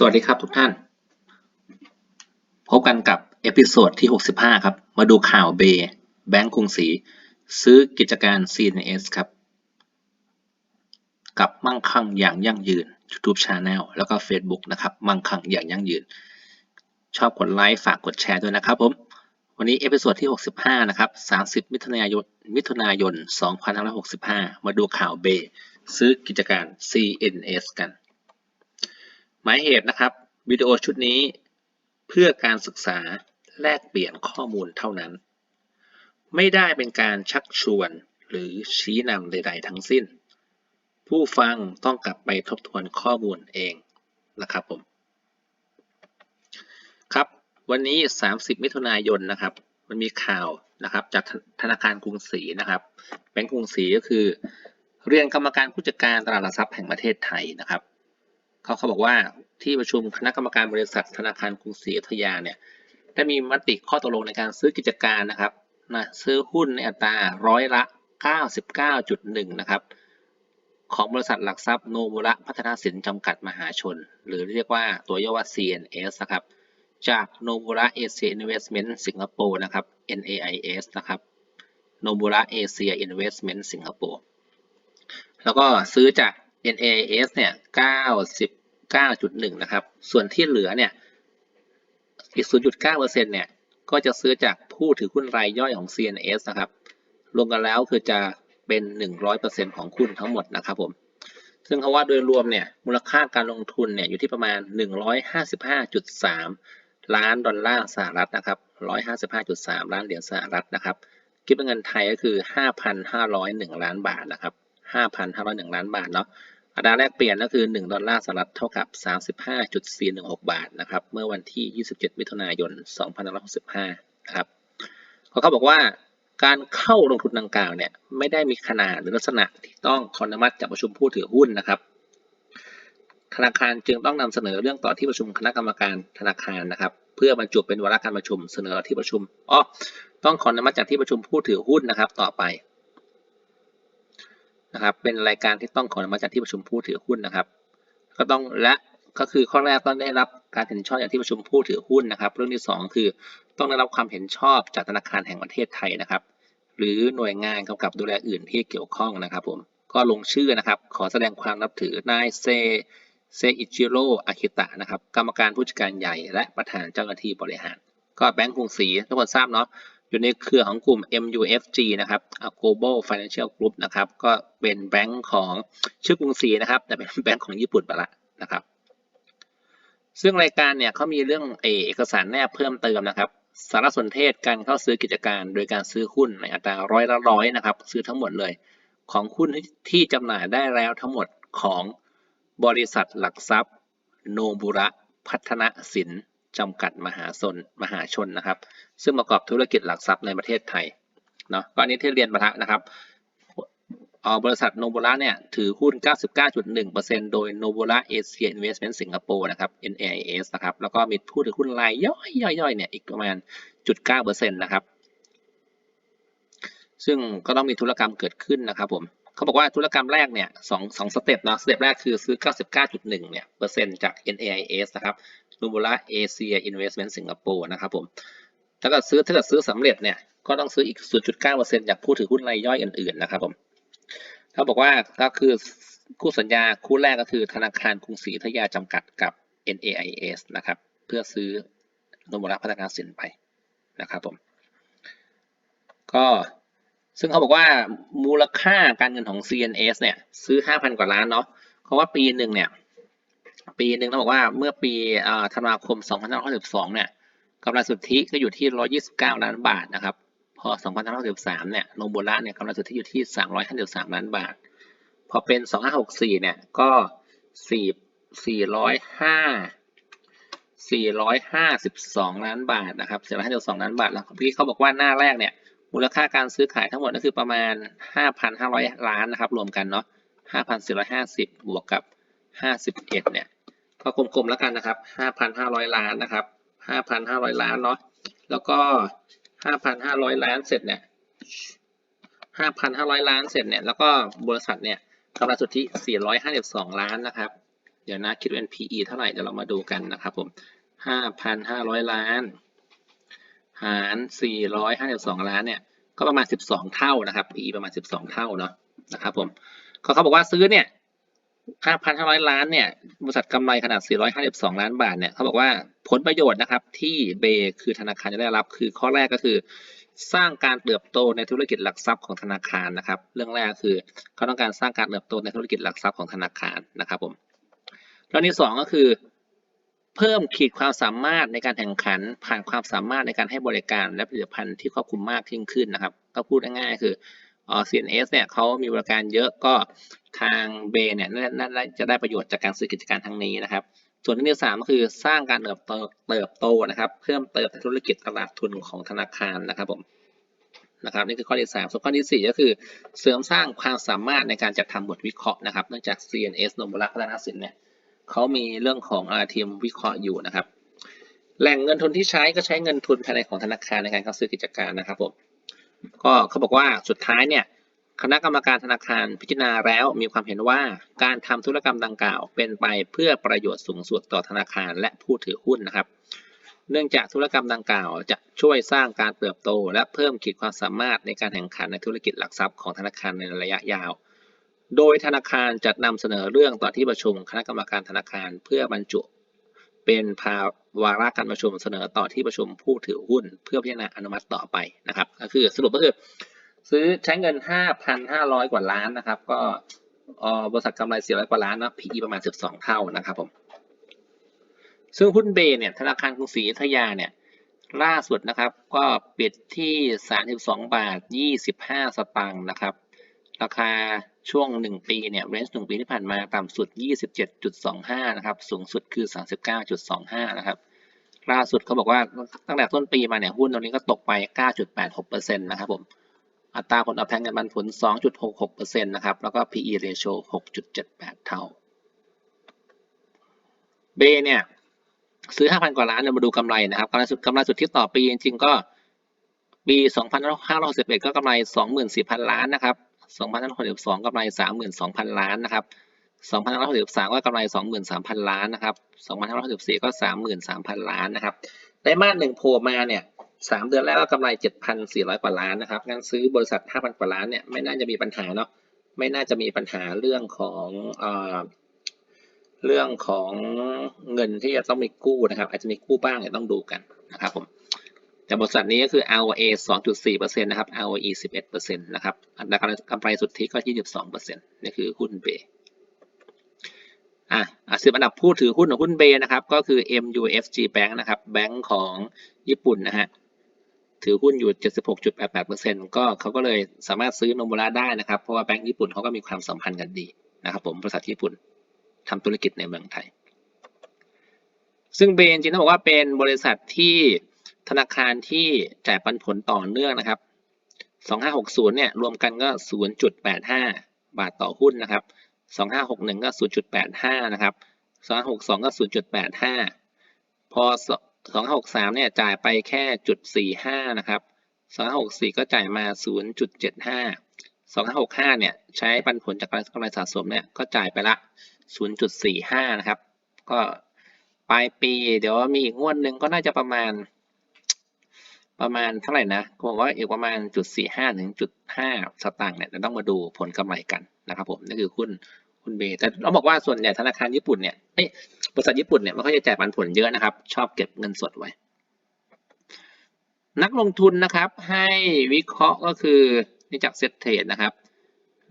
สวัสดีครับทุกท่าน พบกันกับเอพิโซดที่ 65 ครับ มาดูข่าวเบย์แบงก์กรุงศรีซื้อกิจการ CNS ครับ กับมั่งคั่งอย่างยั่งยืน YouTube Channel แล้วก็ Facebook นะครับ มั่งคั่งอย่างยั่งยืน ชอบกดไลค์ ฝากกดแชร์ด้วยนะครับผม วันนี้เอพิโซดที่ 65 นะครับ 30 มิถุนายน มิถุนายน 2565 มาดูข่าวเบย์ซื้อกิจการ CNS กัน หมายเหตุนะครับวิดีโอชุดนี้เพื่อการศึกษาแลกเปลี่ยนข้อมูลเท่านั้น ไม่ได้เป็นการชักชวนหรือชี้นำใด ๆ ทั้งสิ้น ผู้ฟังต้องกลับไปทบทวนข้อมูลเองนะครับผมครับวันนี้ 30 มิถุนายนนะครับ มันมีข่าวนะครับจากธนาคารกรุงศรีนะครับแบงก์กรุงศรีก็คือ เรียนกรรมการผู้จัดการตลาดหลักทรัพย์แห่งประเทศไทยนะครับ เขาเขาบอกว่าที่ประชุมคณะกรรมการบริษัทธนาคารกรุงศรีอยุธยาเนี่ยได้มีมติข้อตกลงในการซื้อกิจการนะครับนะซื้อหุ้นในอัตราร้อยละ 99.1 นะครับ ของบริษัทหลักทรัพย์โนมุระพัฒนาสินจำกัดมหาชน หรือเรียกว่าตัวย่อว่า CNS นะครับ จากโนมุระเอเชียอินเวสเมนต์สิงคโปร์นะครับ NAIS นะครับโนมุระเอเชียอินเวสเมนต์สิงคโปร์แล้วก็ซื้อจาก NAIS เนี่ย 99.1 นะครับ ส่วนที่เหลือเนี่ยอีก 0.9%เนี่ย ก็จะซื้อจากผู้ถือหุ้นรายย่อยของ CNS นะครับ รวมกันแล้วคือจะเป็น 100%ของหุ้นทั้งหมดนะครับผม ซึ่งเขาว่าโดยรวมเนี่ย มูลค่าการลงทุนเนี่ยอยู่ที่ประมาณ 155.3 ล้านดอลลาร์สหรัฐนะครับ 155.3 ล้านเหรียญสหรัฐนะครับ คิดเป็นเงินไทยก็คือ 5,501 ล้านบาทนะครับ 5,501 ล้านบาทเนาะ อัตราแลกเปลี่ยนก็คือ 1 ดอลลาร์สหรัฐเท่ากับ 35.416 บาทนะครับ เมื่อวันที่ 27 มิถุนายน 2565นะครับเขาบอกว่าการเข้าลงทุนดังกล่าวเนี่ยไม่ได้มีขนาดหรือลักษณะที่ต้องขออนุมัติจากประชุมผู้ถือหุ้นนะครับ ธนาคารจึงต้องนำเสนอเรื่องต่อที่ประชุมคณะกรรมการธนาคารนะครับ เพื่อบรรจุเป็นวาระการประชุมเสนอที่ประชุมอ๋อต้องขออนุมัติจากที่ประชุมผู้ถือหุ้นนะครับ ต่อไป นะครับ เป็นรายการที่ต้องขออนุมัติจากที่ประชุมผู้ถือหุ้นนะครับ ก็ต้องและก็คือข้อแรกต้องได้รับการเห็นชอบจากที่ประชุมผู้ถือหุ้นนะครับ เรื่องที่ 2 คือต้องได้รับความเห็นชอบจากธนาคารแห่งประเทศไทยนะครับ หรือหน่วยงานกำกับดูแลอื่นที่เกี่ยวข้องนะครับผมก็ลงชื่อนะครับ ขอแสดงความนับถือนายเซเซอิจิโร่อาคิตะนะครับ กรรมการผู้จัดการใหญ่และประธานเจ้าหน้าที่บริหาร ก็แบงก์กรุงศรีทุกคนทราบเนาะ อยู่ในเครือของกลุ่ม MUFG นะครับ Global Financial Group นะครับ ก็เป็นแบงก์ของชื่อกรุงศรีนะครับ แต่เป็นแบงก์ของญี่ปุ่นไปละนะครับ ซึ่งรายการเนี่ยเขามีเรื่องเอกสารแนบเพิ่มเติมนะครับ สารสนเทศการเข้าซื้อกิจการ โดยการซื้อหุ้นในอัตราร้อยละร้อยนะครับ ซื้อทั้งหมดเลย ของหุ้นที่จำหน่ายได้แล้วทั้งหมดของบริษัทหลักทรัพย์ โนบุระพัฒนสิน จำกัดมหาชนมหาชนนะครับ ซึ่งประกอบธุรกิจหลักทรัพย์ในประเทศไทยเนาะก็อันนี้ที่เรียนประทะนะครับบริษัทโนบุระเนี่ยถือหุ้น 99.1%โดยโนบุระเอเชียอินเวสท์เมนต์สิงคโปร์นะครับ NAIS นะครับ แล้วก็มีผู้ถือหุ้นรายย่อยย่อยๆเนี่ยอีกประมาณ 0.9%นะครับ ซึ่งก็ต้องมีธุรกรรมเกิดขึ้นนะครับผมเขาบอกว่าธุรกรรมแรกเนี่ยสองสองสเต็ปเนาะสเต็ปแรกคือซื้อ 99.1เนี่ยเปอร์เซ็นต์จาก NAIS นะครับ n u b u r a Asia Investment Singapore นะครับผมถ้าเกิดซื้อถ้าเกิดซื้อสำเร็จเนี่ยก็ต้องซื้ออีก 0.9%จากผู้ถือหุ้นรายย่อยอื่นๆนะครับผมเขาบอกว่าก็คือคู่สัญญาคู่แรกก็คือธนาคารกรุงศรีธยาจำกัดกับ NAIS นะครับ เพื่อซื้อโนมุระพัฒนาสินไปนะครับผมก็ซึ่งเขาบอกว่ามูลค่าการเงินของ CNS เนี่ยซื้อ 5,000 กว่าล้านเนาะเขาะว่าปีหนึ่งเนี่ย ปีหนึ่งต้องบอกว่าเมื่อปีธันวาคม 2562เนี่ยกำไรสุทธิก็อยู่ที่ 129 ล้านบาทนะครับ พอ 2563เนี่ยโนบุระเนี่ยกำไรสุทธิอยู่ที่ 353 ล้านบาท พอเป็น 2564เนี่ยก็ 4 405 452 ล้านบาทนะครับ452ล้านบาท แล้วพี่เขาบอกว่าหน้าแรกเนี่ย มูลค่าการซื้อขายทั้งหมดก็คือประมาณ 5,500 ล้านนะครับ รวมกันเนาะ5,450 บวกกับ 51เนี่ยก็กลมๆแล้วกันนะครับ 5,500 ล้านนะครับ 5,500 ล้านเนาะแล้วก็ 5,500 ล้านเสร็จเนี่ย 5,500 ล้านเสร็จเนี่ย แล้วก็บริษัทเนี่ยกำไรสุทธิ 452 ล้านนะครับ เดี๋ยวนะคิดเป็น PE เท่าไหร่ เดี๋ยวเรามาดูกันนะครับผม 5,500 ล้าน หาร 452 ล้านเนี่ย ก็ประมาณ 12 เท่านะครับ PE ประมาณ 12 เท่าเนาะนะครับผม ก็เขาบอกว่าซื้อเนี่ย 5,500 ล้านเนี่ย บริษัทกำไรขนาด 452 ล้านบาทเนี่ยเขาบอกว่าผลประโยชน์นะครับ ที่เบคือธนาคารจะได้รับ คือข้อแรกก็คือ สร้างการเติบโตในธุรกิจหลักทรัพย์ของธนาคารนะครับ เรื่องแรกคือเขาต้องการสร้างการเติบโตในธุรกิจหลักทรัพย์ของธนาคารนะครับผมเรื่องที่สองก็คือ เพิ่มขีดความสามารถในการแข่งขัน ผ่านความสามารถในการให้บริการและผลิตภัณฑ์ที่ครอบคลุมมากยิ่งขึ้นนะครับ ก็พูดง่ายๆคือเอ่อ CNS เนี่ยเขามีบริการเยอะก็ ทางเบเนี่ยน่าน่าน่าจะได้ประโยชน์จากการซื้อกิจการทั้งนี้นะครับ ส่วนที่สามก็คือสร้างการเติบโตเติบโตนะครับ เพิ่มเติมในธุรกิจตลาดทุนของธนาคารนะครับผมนะครับนี่คือข้อที่สามส่วนข้อที่สี่ก็คือเสริมสร้างความสามารถในการจัดทำบทวิเคราะห์นะครับ เนื่องจาก CNS นมบุระพัฒนสินเนี่ยเขามีเรื่องของอาทีมวิเคราะห์อยู่นะครับ แหล่งเงินทุนที่ใช้ก็ใช้เงินทุนภายในของธนาคารในการเข้าซื้อกิจการนะครับผมก็เขาบอกว่าสุดท้ายเนี่ย คณะกรรมการธนาคารพิจารณาแล้วมีความเห็นว่าการทำธุรกรรมดังกล่าว เป็นไปเพื่อประโยชน์สูงสุดต่อธนาคารและผู้ถือหุ้นนะครับ เนื่องจากธุรกรรมดังกล่าว จะช่วยสร้างการเติบโต และเพิ่มขีดความสามารถในการแข่งขันในธุรกิจหลักทรัพย์ของธนาคารในระยะยาว โดยธนาคารจะนำเสนอเรื่องต่อที่ประชุมคณะกรรมการธนาคาร เพื่อบรรจุ เป็นภาวาระการประชุมเสนอต่อที่ประชุมผู้ถือหุ้น เพื่อพิจารณาอนุมัติต่อไปนะครับก็คือสรุปก็คือ ซื้อใช้เงิน 5,500 กว่าล้านนะครับ ก็อ่อบริษัทกำไร400กว่าล้านนะ PE ประมาณ 12 เท่านะครับผม ซึ่งหุ้นเบเนี่ยธนาคารกรุงศรีอยุธยาเนี่ยล่าสุดนะครับ ก็ปิดที่ 32 บาท 25 สตางค์นะครับ ราคาช่วง 1 ปีเนี่ยเรนจ์1ปีที่ผ่านมาต่ำสุด 27.25 นะครับ สูงสุดคือ 39.25 นะครับล่าสุดเขาบอกว่าตั้งแต่ต้นปีมาเนี่ยหุ้นตัวนี้ก็ตกไป 9.86%นะครับผม อัตราผลตอบแทนเงินปันผล 2.66%นะครับ แล้วก็ PE ratio 6.78 เท่าเบเนี่ย ซื้อ 5,000 กว่าล้านเนี่ยมาดูกำไรนะครับกำไรสุดกำไรสุดที่ต่อปีจริงๆก็ปี 2,561 ก็กำไร 24,000 ล้านนะครับ2,562กำไร 32,000 ล้านนะครับ2,563ก็กำไร 23,000 ล้านนะครับ2,564ก็ 33,000 ล้านนะครับไตรมาสหนึ่งโผล่มาเนี่ย สามเดือนแรกก็กำไร7,400กว่าล้านนะครับงั้นซื้อบริษัท5,000กว่าล้านเนี่ยไม่น่าจะมีปัญหาเนาะไม่น่าจะมีปัญหาเรื่องของเอ่อเรื่องของเงินที่จะต้องมีกู้นะครับ อาจจะมีกู้บ้างเนี่ยต้องดูกันนะครับผมแต่บริษัทนี้ก็คือ ROA 2.4%นะครับ ROE 11%นะครับอัตรากำไรสุทธิก็ 22%นี่คือหุ้นเบอะอะสิบอันดับผู้ถือหุ้นของหุ้นเบนะครับ ก็คือ MUFG Bank นะครับ แบงก์ของญี่ปุ่นนะฮะ ถือหุ้นอยู่ 76.88%ก็เขาก็เลยสามารถซื้อนมบูระได้นะครับ เพราะว่าแบงก์ญี่ปุ่นเขาก็มีความสัมพันธ์กันดีนะครับผมบริษัทญี่ปุ่นทำธุรกิจในเมืองไทย ซึ่งเบนจริงๆต้องบอกว่าเป็นบริษัทที่ธนาคารที่จ่ายปันผลต่อเนื่องนะครับ 2560 เนี่ยรวมกันก็ 0.85 บาทต่อหุ้นนะครับ 2561 ก็ 0.85 นะครับ 2562 ก็ 0.85 พอ 263เนี่ยจ่ายไปแค่จุด45นะครับ264ก็จ่ายมา0.75 265เนี่ยใช้ปันผลจากกำไรสะสมเนี่ยก็จ่ายไปละ0.45นะครับ ก็ปลายปีเดี๋ยวมีอีกงวดหนึ่งก็น่าจะประมาณ ประมาณเท่าไหร่นะผมว่าอีกประมาณจุดสี่ห้าถึงจุดห้าสตางค์เนี่ยเราต้องมาดูผลกำไรกันนะครับผมนี่คือหุ้น หุ้นเบแต่เราบอกว่าส่วนใหญ่ธนาคารญี่ปุ่นเนี่ยเอ้บริษัทญี่ปุ่นเนี่ยมันก็จะจ่ายปันผลเยอะนะครับ ชอบเก็บเงินสดไว้ นักลงทุนนะครับให้วิเคราะห์ก็คือนี่จากเซ็ตเทรดนะครับ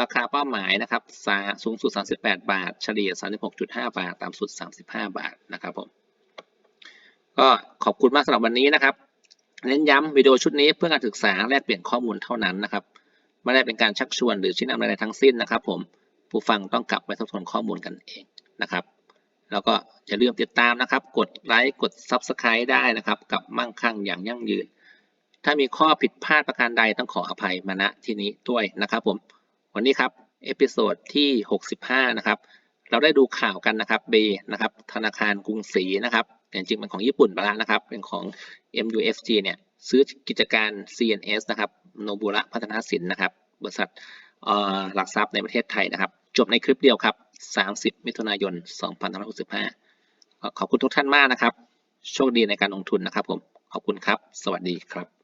ราคาเป้าหมายนะครับสาสูงสุด 38 บาท เฉลี่ย 36.5 บาท ต่ำสุด 35 บาทนะครับผมก็ขอบคุณมากสำหรับวันนี้นะครับ เน้นย้ำวิดีโอชุดนี้เพื่อการศึกษาแลกเปลี่ยนข้อมูลเท่านั้นนะครับ ไม่ได้เป็นการชักชวนหรือชี้นำอะไรทั้งสิ้นนะครับผม ผู้ฟังต้องกลับไปทบทวนข้อมูลกันเองนะครับ แล้วก็อย่าลืมติดตามนะครับ กดไลค์กด Subscribe ได้นะครับ กับมั่งคั่งอย่างยั่งยืน ถ้ามีข้อผิดพลาดประการใดต้องขออภัยมาณที่นี้ด้วยนะครับผมวันนี้ครับเอพิโซดที่ 65 นะครับ เราได้ดูข่าวกันนะครับเบนะครับ ธนาคารกรุงศรีนะครับแต่จริงเป็นของญี่ปุ่นไปแล้วนะครับ เป็นของ MUFG เนี่ย ซื้อกิจการ CNS นะครับ โนบุระพัฒนาสินนะครับ บริษัทหลักทรัพย์ในประเทศไทยนะครับ จบในคลิปเดียวครับ 30 มิถุนายน 2565 ขอบคุณทุกท่านมากนะครับ โชคดีในการลงทุนนะครับผม ขอบคุณครับ สวัสดีครับ